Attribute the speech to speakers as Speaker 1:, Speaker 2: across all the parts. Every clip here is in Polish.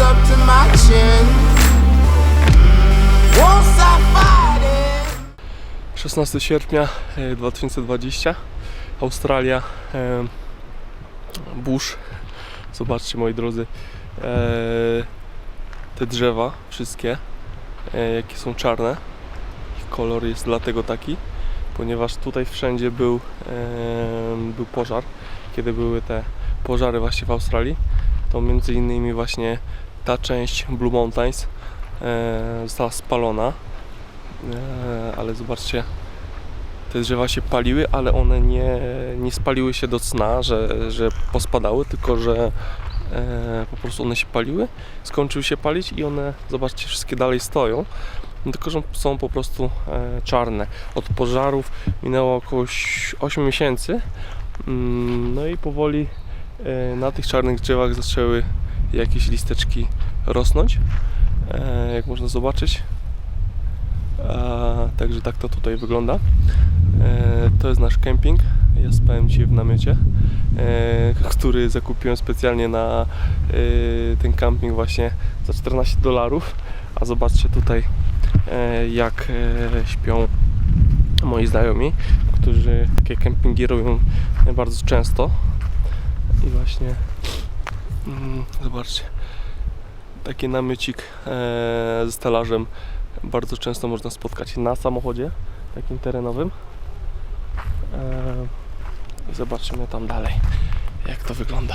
Speaker 1: up to my 16 sierpnia e, 2020 Australia e, burz. Zobaczcie moi drodzy e, te drzewa wszystkie jakie są czarne. Ich kolor jest dlatego taki, ponieważ tutaj wszędzie był, był pożar, kiedy były te pożary właśnie w Australii to między innymi właśnie ta część Blue Mountains e, została spalona. E, ale zobaczcie, te drzewa się paliły, ale one nie, nie spaliły się do cna, że, że pospadały, tylko że e, po prostu one się paliły, skończyły się palić i one, zobaczcie, wszystkie dalej stoją, no tylko że są po prostu czarne. Od pożarów minęło około 8 miesięcy, mm, no i powoli na tych czarnych drzewach zaczęły jakieś listeczki rosnąć, e, jak można zobaczyć. Także tak to tutaj wygląda. E, to jest nasz kemping. Ja spałem dzisiaj w namiocie, e, który zakupiłem specjalnie na ten camping właśnie za 14 dolarów. A zobaczcie tutaj jak śpią moi znajomi, którzy takie kempingi robią bardzo często. I właśnie zobaczcie taki namiocik e, ze stelażem bardzo często można spotkać na samochodzie takim terenowym. I zobaczymy tam dalej, jak to wygląda.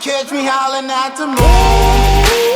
Speaker 2: catch me howling at the moon.